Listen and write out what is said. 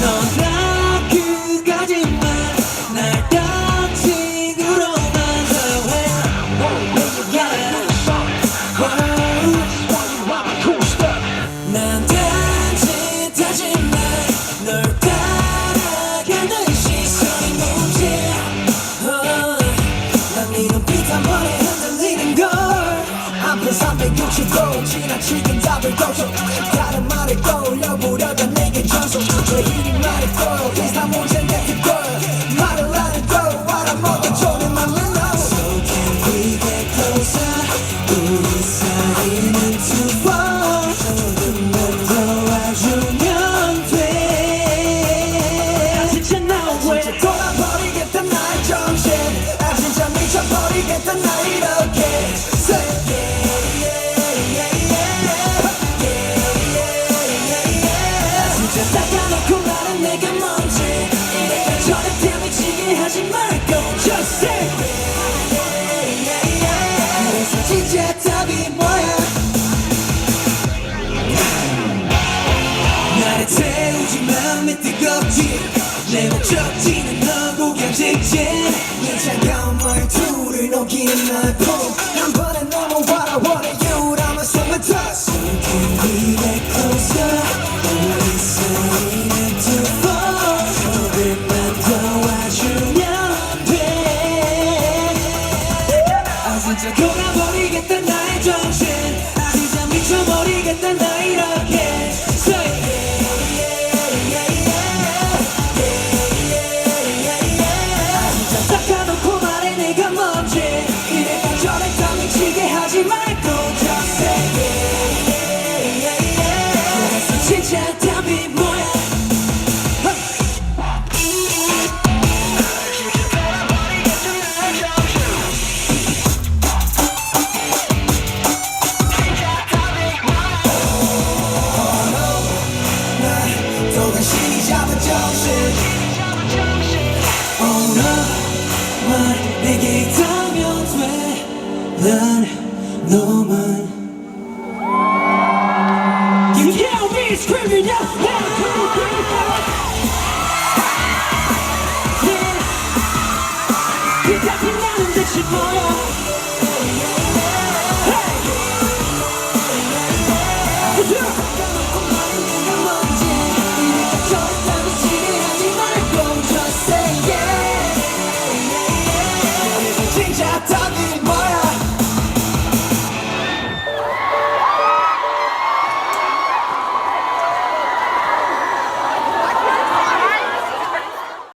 너나 그까지만 날 다친구로만 난 단지 다지만 널 따라가는 시선이 문제 어, 난네 눈빛 한 번에 흔들리는 걸. 한편 360도 지나치긴 답을 꺼줘 다른 말을 떠올려 보려던 내게 전속 왜 이리 내 목적지는 너고 그냥 직진 이 차가운 말투를 녹이는 나의 품한 번에 넘어와라 원해 you 라면 숨을 탔어 Can we get closer 우리 사이는 too far 조금만 더 와주면 돼 아 진짜 돌아버리겠다 나의 정신 내게 있다면 돼난 너만 You hear me screaming out One, two, three, four Yeah 기다리는 듯이 보여